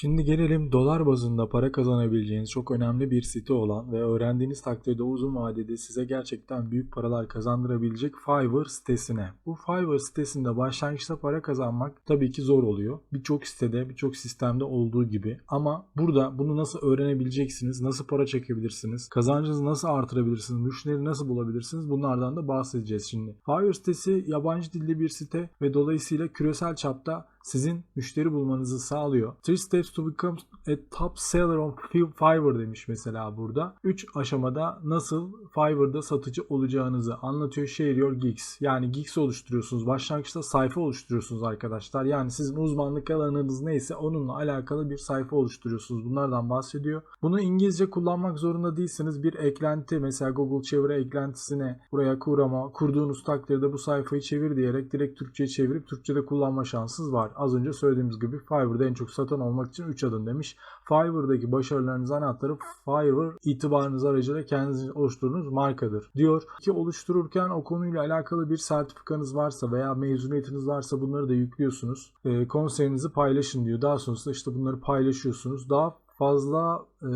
Şimdi gelelim dolar bazında para kazanabileceğiniz çok önemli bir site olan ve öğrendiğiniz takdirde uzun vadede size gerçekten büyük paralar kazandırabilecek Fiverr sitesine. Bu Fiverr sitesinde başlangıçta para kazanmak tabii ki zor oluyor. Birçok sitede, birçok sistemde olduğu gibi. Ama burada bunu nasıl öğrenebileceksiniz, nasıl para çekebilirsiniz, kazancınızı nasıl artırabilirsiniz, müşteri nasıl bulabilirsiniz bunlardan da bahsedeceğiz şimdi. Fiverr sitesi yabancı dilli bir site ve dolayısıyla küresel çapta sizin müşteri bulmanızı sağlıyor. Three steps to become a top seller on Fiverr demiş mesela burada. 3 aşamada nasıl Fiverr'da satıcı olacağınızı anlatıyor. Share your gigs. Yani gigs oluşturuyorsunuz. Başlangıçta sayfa oluşturuyorsunuz arkadaşlar. Yani sizin uzmanlık alanınız neyse onunla alakalı bir sayfa oluşturuyorsunuz. Bunlardan bahsediyor. Bunu İngilizce kullanmak zorunda değilsiniz. Bir eklenti mesela Google çeviri eklentisine buraya kur ama kurduğunuz takdirde bu sayfayı çevir diyerek direkt Türkçe'ye çevirip Türkçe'de kullanma şansınız var. Az önce söylediğimiz gibi Fiverr'da en çok satan olmak için 3 adım demiş. Fiverr'daki başarılarınız anahtarı Fiverr itibarınız aracılığıyla kendiniz oluşturduğunuz markadır diyor. Ki oluştururken o konuyla alakalı bir sertifikanız varsa veya mezuniyetiniz varsa bunları da yüklüyorsunuz. E, konserinizi paylaşın diyor. Daha sonrasında işte bunları paylaşıyorsunuz. Daha fazla e,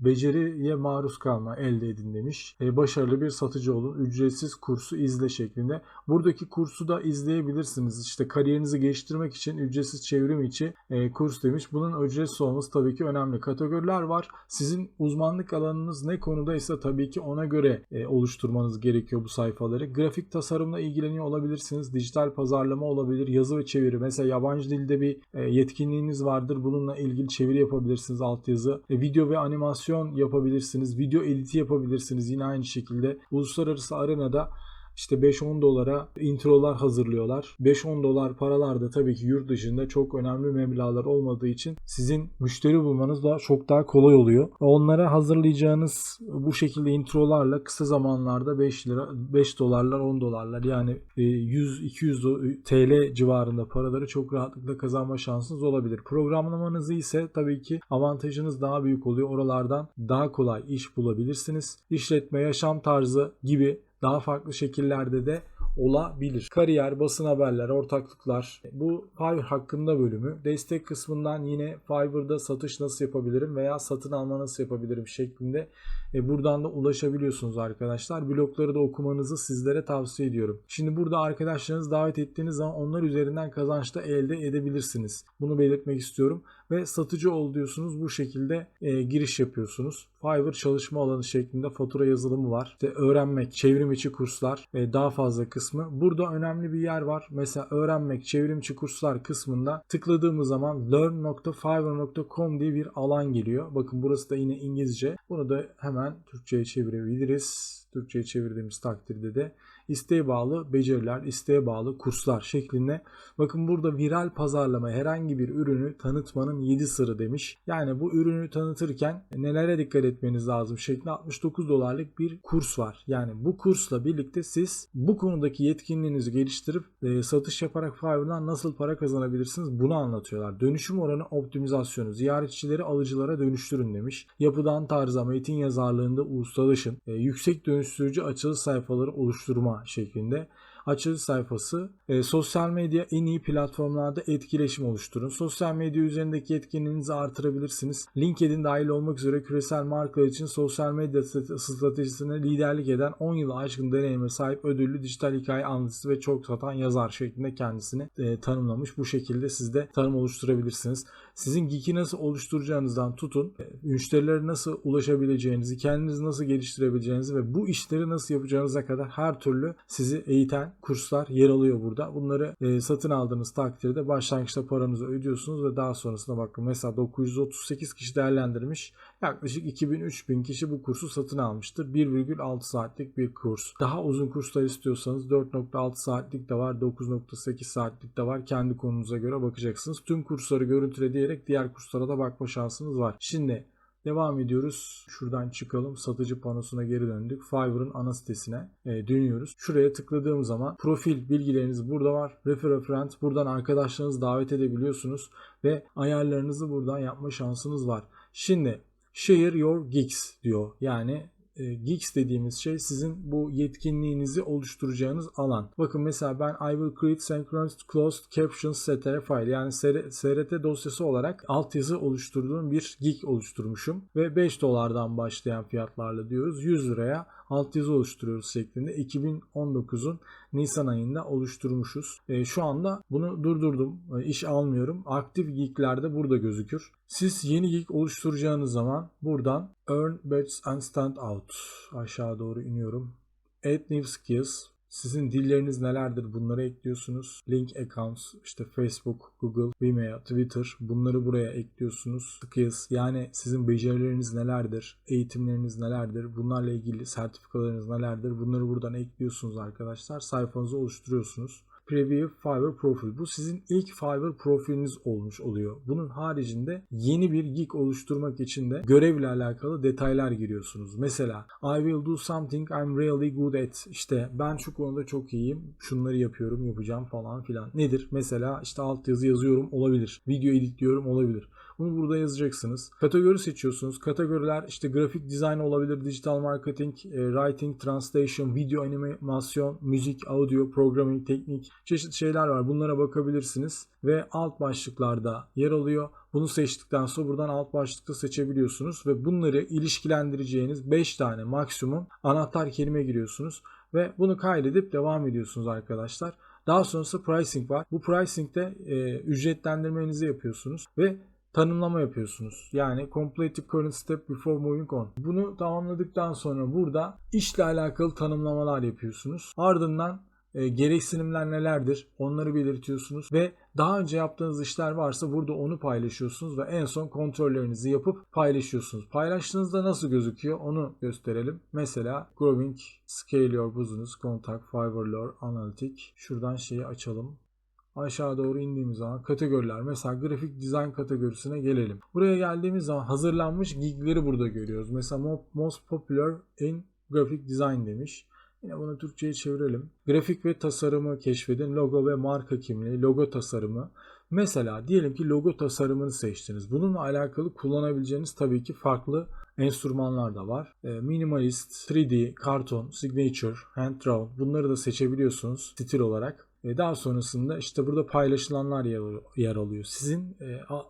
beceriye maruz kalma elde edin demiş. E, başarılı bir satıcı olun. Ücretsiz kursu izle şeklinde. Buradaki kursu da izleyebilirsiniz. İşte kariyerinizi geliştirmek için ücretsiz çevrim içi e, kurs demiş. Bunun ücretsiz olması tabii ki önemli. Kategoriler var. Sizin uzmanlık alanınız ne konudaysa tabii ki ona göre e, oluşturmanız gerekiyor bu sayfaları. Grafik tasarımla ilgileniyor olabilirsiniz. Dijital pazarlama olabilir. Yazı ve çeviri. Mesela yabancı dilde bir e, yetkinliğiniz vardır. Bununla ilgili çeviri yapabilirsiniz altyazı. E, video ve animasyon yapabilirsiniz. Video editi yapabilirsiniz. Yine aynı şekilde uluslararası arenada işte 5-10 dolara introlar hazırlıyorlar. 5-10 dolar paralar da tabii ki yurt dışında çok önemli meblağlar olmadığı için sizin müşteri bulmanız da çok daha kolay oluyor. Onlara hazırlayacağınız bu şekilde introlarla kısa zamanlarda 5 lira 5 dolarlar 10 dolarlar yani 100-200 TL civarında paraları çok rahatlıkla kazanma şansınız olabilir. Programlamanızı ise tabii ki avantajınız daha büyük oluyor. Oralardan daha kolay iş bulabilirsiniz. İşletme, yaşam tarzı gibi daha farklı şekillerde de olabilir. Kariyer, basın haberler, ortaklıklar. Bu Fiverr hakkında bölümü. Destek kısmından yine Fiverr'da satış nasıl yapabilirim veya satın alma nasıl yapabilirim şeklinde e, buradan da ulaşabiliyorsunuz arkadaşlar. Blogları da okumanızı sizlere tavsiye ediyorum. Şimdi burada arkadaşlarınızı davet ettiğiniz zaman onlar üzerinden kazanç da elde edebilirsiniz. Bunu belirtmek istiyorum. Ve satıcı ol diyorsunuz. Bu şekilde e, giriş yapıyorsunuz. Fiverr çalışma alanı şeklinde fatura yazılımı var. İşte öğrenmek, çevrim içi kurslar e, daha fazla kısmı. Burada önemli bir yer var. Mesela öğrenmek, çevrim içi kurslar kısmında tıkladığımız zaman learn.fiverr.com diye bir alan geliyor. Bakın burası da yine İngilizce. Bunu da hemen Türkçe'ye çevirebiliriz. Türkçe'ye çevirdiğimiz takdirde de isteğe bağlı beceriler, isteğe bağlı kurslar şeklinde. Bakın burada viral pazarlama herhangi bir ürünü tanıtmanın 7 sırrı demiş. Yani bu ürünü tanıtırken nelere dikkat etmeniz lazım şeklinde 69 dolarlık bir kurs var. Yani bu kursla birlikte siz bu konudaki yetkinliğinizi geliştirip e, satış yaparak Fiverr'dan nasıl para kazanabilirsiniz bunu anlatıyorlar. Dönüşüm oranı optimizasyonu, ziyaretçileri alıcılara dönüştürün demiş. Yapıdan tarza, metin yazarlığında ustalaşın. E, yüksek dönüştürücü açılı sayfaları oluşturma şeklinde açılış sayfası. E, sosyal medya en iyi platformlarda etkileşim oluşturun. Sosyal medya üzerindeki etkinliğinizi artırabilirsiniz. LinkedIn dahil olmak üzere küresel markalar için sosyal medya stratejisine liderlik eden 10 yıl aşkın deneyime sahip ödüllü dijital hikaye anlatıcısı ve çok satan yazar şeklinde kendisini e, tanımlamış. Bu şekilde siz de tanım oluşturabilirsiniz. Sizin geek'i nasıl oluşturacağınızdan tutun, e, müşterilere nasıl ulaşabileceğinizi, kendinizi nasıl geliştirebileceğinizi ve bu işleri nasıl yapacağınıza kadar her türlü sizi eğiten kurslar yer alıyor burada. Bunları e, satın aldığınız takdirde başlangıçta paranızı ödüyorsunuz ve daha sonrasında bakın mesela 938 kişi değerlendirmiş. Yaklaşık 2000-3000 kişi bu kursu satın almıştır. 1,6 saatlik bir kurs. Daha uzun kurslar istiyorsanız 4.6 saatlik de var, 9.8 saatlik de var. Kendi konunuza göre bakacaksınız. Tüm kursları görüntüleyerek diğer kurslara da bakma şansınız var. Şimdi Devam ediyoruz. Şuradan çıkalım. Satıcı panosuna geri döndük. Fiverr'ın ana sitesine e, dönüyoruz. Şuraya tıkladığım zaman profil bilgileriniz burada var. Refer friend. Buradan arkadaşlarınızı davet edebiliyorsunuz. Ve ayarlarınızı buradan yapma şansınız var. Şimdi share your gigs diyor. Yani e, Geeks dediğimiz şey sizin bu yetkinliğinizi oluşturacağınız alan. Bakın mesela ben I will create synchronous closed captions str file yani SRT dosyası olarak altyazı oluşturduğum bir geek oluşturmuşum ve 5 dolardan başlayan fiyatlarla diyoruz 100 liraya altyazı oluşturuyoruz şeklinde 2019'un Nisan ayında oluşturmuşuz. E, şu anda bunu durdurdum. E, iş almıyorum. Aktif geeklerde burada gözükür. Siz yeni geek oluşturacağınız zaman buradan Earn Badges and Stand Out aşağı doğru iniyorum. Add New Skills sizin dilleriniz nelerdir bunları ekliyorsunuz. Link accounts işte Facebook, Google, Vimeo, Twitter bunları buraya ekliyorsunuz. Skills yani sizin becerileriniz nelerdir, eğitimleriniz nelerdir, bunlarla ilgili sertifikalarınız nelerdir bunları buradan ekliyorsunuz arkadaşlar. Sayfanızı oluşturuyorsunuz. Preview Fiverr profil. Bu sizin ilk Fiverr profiliniz olmuş oluyor. Bunun haricinde yeni bir geek oluşturmak için de görevle alakalı detaylar giriyorsunuz. Mesela I will do something I'm really good at. İşte ben şu konuda çok iyiyim. Şunları yapıyorum, yapacağım falan filan. Nedir? Mesela işte altyazı yazıyorum olabilir. Video editliyorum olabilir. Bunu burada yazacaksınız. Kategori seçiyorsunuz. Kategoriler işte grafik dizayn olabilir, dijital marketing, e, writing, translation, video animasyon, müzik, audio, programming, teknik çeşitli şeyler var. Bunlara bakabilirsiniz ve alt başlıklarda yer alıyor. Bunu seçtikten sonra buradan alt başlıkta seçebiliyorsunuz ve bunları ilişkilendireceğiniz 5 tane maksimum anahtar kelime giriyorsunuz ve bunu kaydedip devam ediyorsunuz arkadaşlar. Daha sonrası pricing var. Bu pricing'de e, ücretlendirmenizi yapıyorsunuz ve tanımlama yapıyorsunuz. Yani complete current step before moving on. Bunu tamamladıktan sonra burada işle alakalı tanımlamalar yapıyorsunuz. Ardından e, gereksinimler nelerdir onları belirtiyorsunuz ve daha önce yaptığınız işler varsa burada onu paylaşıyorsunuz ve en son kontrollerinizi yapıp paylaşıyorsunuz. Paylaştığınızda nasıl gözüküyor onu gösterelim. Mesela Growing, Scale Your Business, Contact, Fiverr Analytic. Şuradan şeyi açalım aşağı doğru indiğimiz zaman kategoriler mesela grafik dizayn kategorisine gelelim. Buraya geldiğimiz zaman hazırlanmış gigleri burada görüyoruz. Mesela most popular in graphic design demiş. Yine bunu Türkçe'ye çevirelim. Grafik ve tasarımı keşfedin. Logo ve marka kimliği, logo tasarımı. Mesela diyelim ki logo tasarımını seçtiniz. Bununla alakalı kullanabileceğiniz tabii ki farklı enstrümanlar da var. Minimalist, 3D, karton, signature, hand drawn bunları da seçebiliyorsunuz stil olarak. Daha sonrasında işte burada paylaşılanlar yer alıyor. Sizin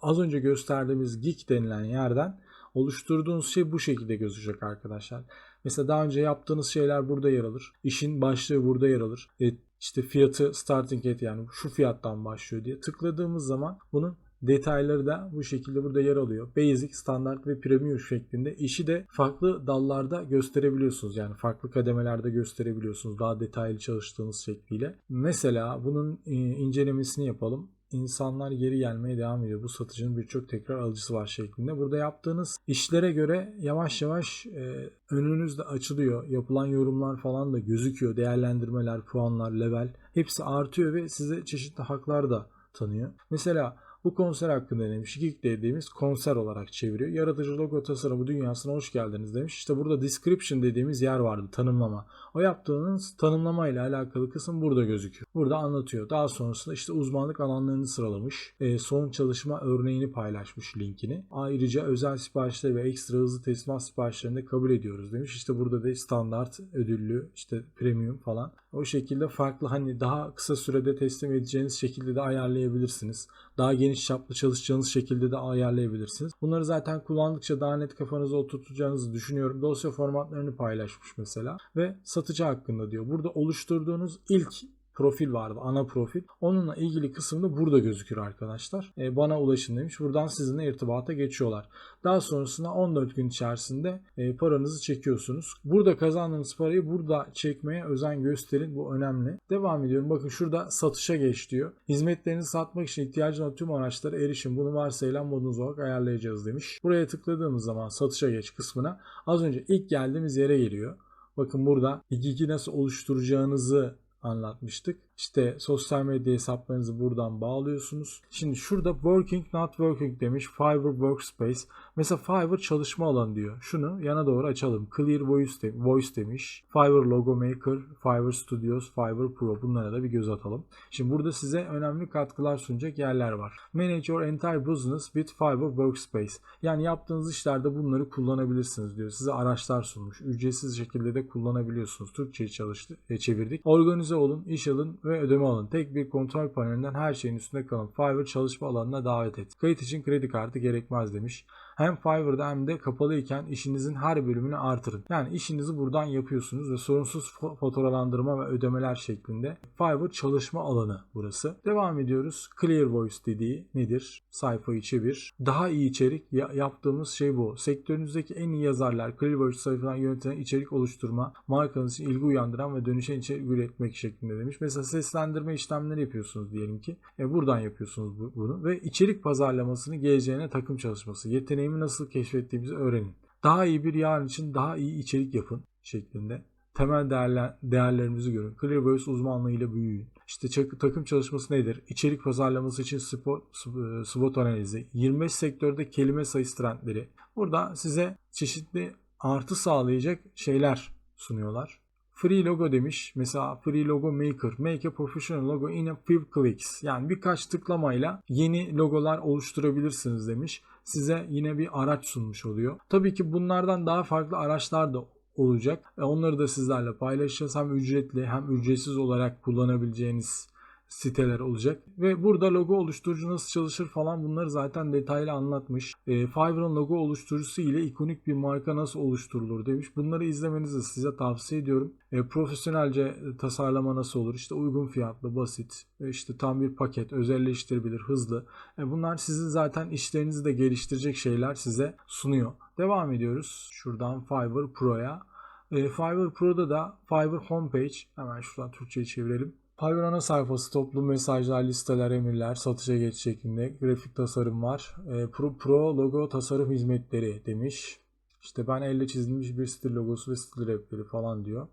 az önce gösterdiğimiz Geek denilen yerden oluşturduğunuz şey bu şekilde gözükecek arkadaşlar. Mesela daha önce yaptığınız şeyler burada yer alır. İşin başlığı burada yer alır. E, işte fiyatı starting et yani şu fiyattan başlıyor diye tıkladığımız zaman bunun detayları da bu şekilde burada yer alıyor. Basic, standart ve premium şeklinde işi de farklı dallarda gösterebiliyorsunuz. Yani farklı kademelerde gösterebiliyorsunuz. Daha detaylı çalıştığınız şekliyle. Mesela bunun e, incelemesini yapalım insanlar geri gelmeye devam ediyor. Bu satıcının birçok tekrar alıcısı var şeklinde. Burada yaptığınız işlere göre yavaş yavaş e, önünüzde açılıyor. Yapılan yorumlar falan da gözüküyor. Değerlendirmeler, puanlar, level hepsi artıyor ve size çeşitli haklar da tanıyor. Mesela bu konser hakkında demiş. Geek dediğimiz konser olarak çeviriyor. Yaratıcı logo tasarımı dünyasına hoş geldiniz demiş. İşte burada description dediğimiz yer vardı. Tanımlama. O yaptığınız tanımlama ile alakalı kısım burada gözüküyor. Burada anlatıyor. Daha sonrasında işte uzmanlık alanlarını sıralamış. E, son çalışma örneğini paylaşmış linkini. Ayrıca özel siparişleri ve ekstra hızlı teslimat siparişlerini de kabul ediyoruz demiş. İşte burada da standart ödüllü işte premium falan. O şekilde farklı hani daha kısa sürede teslim edeceğiniz şekilde de ayarlayabilirsiniz. Daha geniş çaplı çalışacağınız şekilde de ayarlayabilirsiniz. Bunları zaten kullandıkça daha net kafanıza oturtacağınızı düşünüyorum. Dosya formatlarını paylaşmış mesela ve satıcı hakkında diyor. Burada oluşturduğunuz ilk profil vardı. Ana profil. Onunla ilgili kısımda burada gözükür arkadaşlar. E, bana ulaşın demiş. Buradan sizinle irtibata geçiyorlar. Daha sonrasında 14 gün içerisinde e, paranızı çekiyorsunuz. Burada kazandığınız parayı burada çekmeye özen gösterin. Bu önemli. Devam ediyorum. Bakın şurada satışa geç diyor. Hizmetlerinizi satmak için ihtiyacın olan tüm araçlara erişim. Bunu varsayılan modunuz olarak ayarlayacağız demiş. Buraya tıkladığımız zaman satışa geç kısmına az önce ilk geldiğimiz yere geliyor. Bakın burada 2 nasıl oluşturacağınızı anlatmıştık. İşte sosyal medya hesaplarınızı buradan bağlıyorsunuz. Şimdi şurada working not working demiş. Fiverr Workspace. Mesela Fiverr çalışma alanı diyor. Şunu yana doğru açalım. Clear Voice, de, Voice demiş. Fiverr Logo Maker, Fiverr Studios, Fiverr Pro. Bunlara da bir göz atalım. Şimdi burada size önemli katkılar sunacak yerler var. Manage your entire business with Fiverr Workspace. Yani yaptığınız işlerde bunları kullanabilirsiniz diyor. Size araçlar sunmuş. Ücretsiz şekilde de kullanabiliyorsunuz. Türkçe'yi çalıştı, e, çevirdik. Organize olun, iş alın ve ödeme alın. Tek bir kontrol panelinden her şeyin üstünde kalın. Fiverr çalışma alanına davet et. Kayıt için kredi kartı gerekmez demiş. Hem Fiverr'da hem de kapalı iken işinizin her bölümünü artırın. Yani işinizi buradan yapıyorsunuz ve sorunsuz faturalandırma ve ödemeler şeklinde. Fiverr çalışma alanı burası. Devam ediyoruz. Clear Voice dediği nedir? Sayfayı çevir. Daha iyi içerik ya- yaptığımız şey bu. Sektörünüzdeki en iyi yazarlar Clear Voice sayfadan yönetilen içerik oluşturma, markanız için ilgi uyandıran ve dönüşen içerik üretmek şeklinde demiş. Mesela seslendirme işlemleri yapıyorsunuz diyelim ki. E buradan yapıyorsunuz bu- bunu ve içerik pazarlamasını geleceğine takım çalışması. Yeteneğimi nasıl keşfettiğimizi öğrenin. Daha iyi bir yarın için daha iyi içerik yapın şeklinde. Temel değerler, değerlerimizi görün. Clear Voice uzmanlığıyla büyüyün. İşte takım çalışması nedir? İçerik pazarlaması için spot, sp- SWOT analizi, 25 sektörde kelime sayısı trendleri. Burada size çeşitli artı sağlayacak şeyler sunuyorlar. Free logo demiş. Mesela Free Logo Maker. Make a professional logo in a few clicks. Yani birkaç tıklamayla yeni logolar oluşturabilirsiniz demiş. Size yine bir araç sunmuş oluyor. Tabii ki bunlardan daha farklı araçlar da olacak. E, Onları da sizlerle paylaşacağız. Hem ücretli hem ücretsiz olarak kullanabileceğiniz siteler olacak. Ve burada logo oluşturucu nasıl çalışır falan bunları zaten detaylı anlatmış. E, Fiverr'ın logo oluşturucusu ile ikonik bir marka nasıl oluşturulur demiş. Bunları izlemenizi size tavsiye ediyorum. E, profesyonelce tasarlama nasıl olur? İşte uygun fiyatlı, basit, e, işte tam bir paket, özelleştirebilir, hızlı. E, bunlar sizin zaten işlerinizi de geliştirecek şeyler size sunuyor. Devam ediyoruz. Şuradan Fiverr Pro'ya. E, Fiverr Pro'da da Fiverr Homepage. Hemen şuradan Türkçe'ye çevirelim. Ana sayfası, toplum mesajlar, listeler, emirler, satışa geç şeklinde grafik tasarım var. E, Pro, Pro logo tasarım hizmetleri demiş. İşte ben elle çizilmiş bir stil logosu ve stil rehberi falan diyor.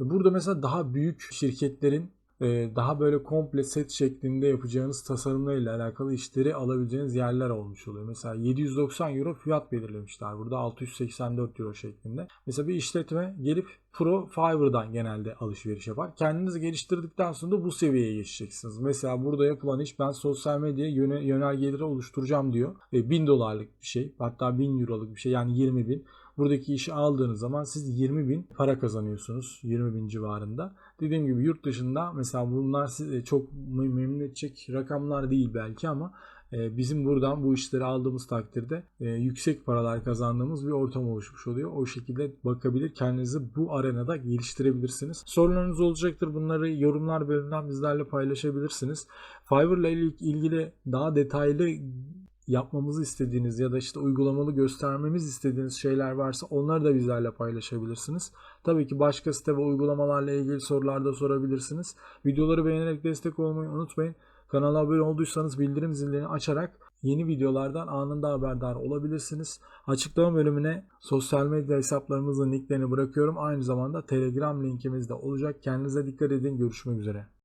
Ve burada mesela daha büyük şirketlerin e, daha böyle komple set şeklinde yapacağınız tasarımlarıyla alakalı işleri alabileceğiniz yerler olmuş oluyor. Mesela 790 euro fiyat belirlemişler burada 684 euro şeklinde. Mesela bir işletme gelip Pro Fiverr'dan genelde alışveriş yapar. Kendinizi geliştirdikten sonra da bu seviyeye geçeceksiniz. Mesela burada yapılan iş ben sosyal medyaya yöne- yönergeleri oluşturacağım diyor. E, 1000 dolarlık bir şey hatta 1000 euroluk bir şey yani 20 bin. Buradaki işi aldığınız zaman siz 20 bin para kazanıyorsunuz 20 bin civarında. Dediğim gibi yurt dışında mesela bunlar sizi çok memnun edecek rakamlar değil belki ama e, bizim buradan bu işleri aldığımız takdirde e, yüksek paralar kazandığımız bir ortam oluşmuş oluyor. O şekilde bakabilir kendinizi bu arenada geliştirebilirsiniz. Sorularınız olacaktır. Bunları yorumlar bölümünden bizlerle paylaşabilirsiniz. Fiverr ile ilgili daha detaylı yapmamızı istediğiniz ya da işte uygulamalı göstermemiz istediğiniz şeyler varsa onları da bizlerle paylaşabilirsiniz. Tabii ki başka site ve uygulamalarla ilgili sorular da sorabilirsiniz. Videoları beğenerek destek olmayı unutmayın. Kanala abone olduysanız bildirim zilini açarak yeni videolardan anında haberdar olabilirsiniz. Açıklama bölümüne sosyal medya hesaplarımızın linklerini bırakıyorum. Aynı zamanda Telegram linkimiz de olacak. Kendinize dikkat edin. Görüşmek üzere.